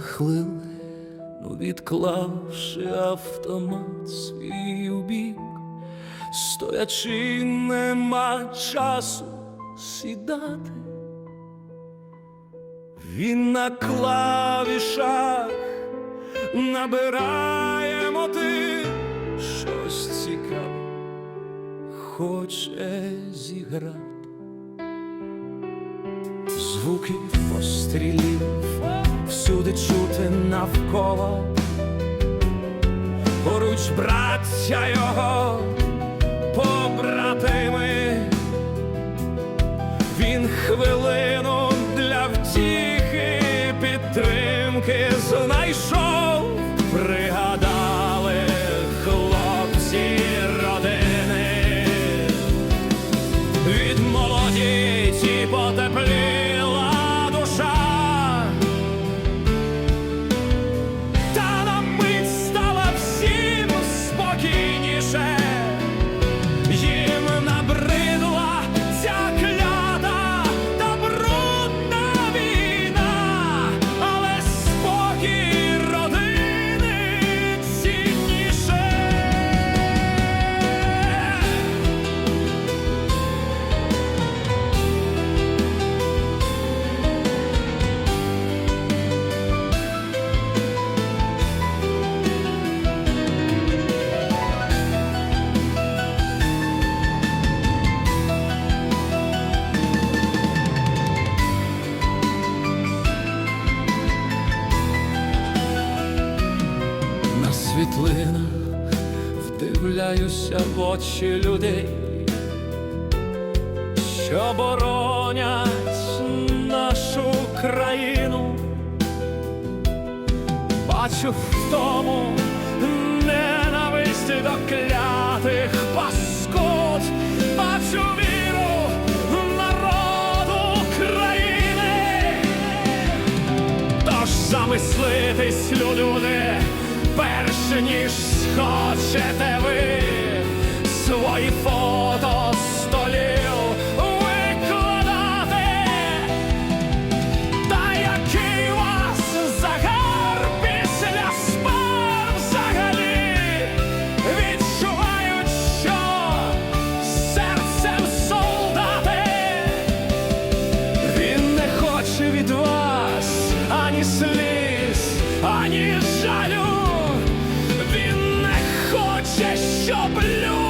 хвилину, відклавши автомат свій у бік, стоячи нема часу сідати. Він на клавішах набирає мотив, щось цікаве хоче зіграти. Звуки пострілів всюди чути навколо, поруч браття його побратими. Він хвилину для втіхи підтримки знайшов, пригадали хлопці родини. Від молодіті потепліла світлинах вдивляюся в очі людей, що боронять нашу країну. Бачу в тому ненависть до клятих паскуд, бачу віру народу країни. Тож замислитись, люди, перш ніж схочете ви. Свої фото ані жалю. Він